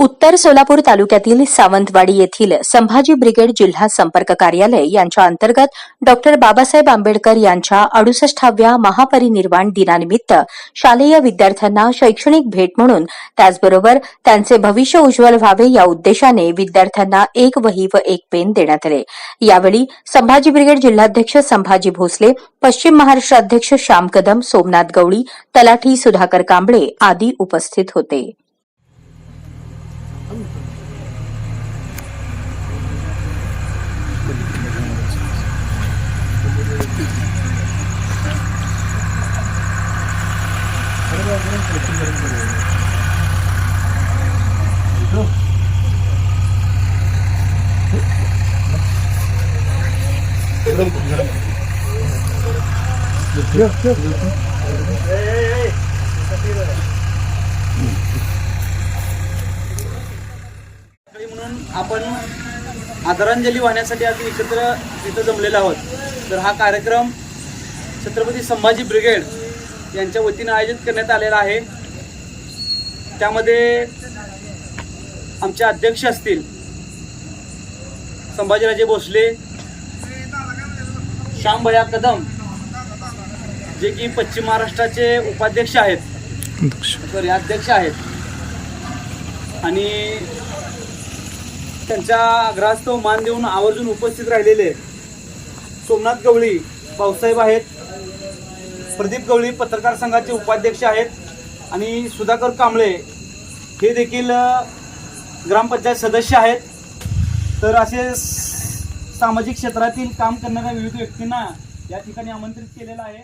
उत्तर सोलापूर तालुक्यातील सावंतवाडी येथील संभाजी ब्रिगेड जिल्हा संपर्क कार्यालय यांच्या अंतर्गत डॉक्टर बाबासाहेब आंबेडकर यांच्या अडुसष्टाव्या महापरिनिर्वाण दिनानिमित्त शालेय विद्यार्थ्यांना शैक्षणिक भेट म्हणून त्याचबरोबर त्यांचे भविष्य उज्ज्वल व्हावे या उद्देशाने विद्यार्थ्यांना एक वही व एक पेन देण्यात आले. यावेळी संभाजी ब्रिगेड जिल्हाध्यक्ष संभाजी भोसले पश्चिम महाराष्ट्र अध्यक्ष श्याम कदम सोमनाथ गवळी तलाठी सुधाकर कांबळे आदी उपस्थित होते. म्हणून आपण आदरांजली वाहण्यासाठी आज एकत्र इथं जमलेलो आहोत. तर हा कार्यक्रम छत्रपती संभाजी ब्रिगेड यांच्या वतीनं आयोजित करण्यात आलेला आहे. त्यामध्ये आमचे अध्यक्ष असतील. संभाजीराजे भोसले श्यामभया कदम जे की पश्चिम महाराष्ट्राचे उपाध्यक्ष आहेत. सॉरी अध्यक्ष आहेत. आणि त्यांच्या आग्रहास्तव मान देऊन आवर्जून उपस्थित राहिलेले सोमनाथ गवळी भाऊसाहेब आहेत. प्रदीप गवळी पत्रकार संघाचे उपाध्यक्ष आहेत आणि सुधाकर कांबळे हे देखील ग्रामपंचायत सदस्य आहेत. तर असे सामाजिक क्षेत्रातील काम करणाऱ्या विविध व्यक्तींना या ठिकाणी आमंत्रित केलेलं आहे.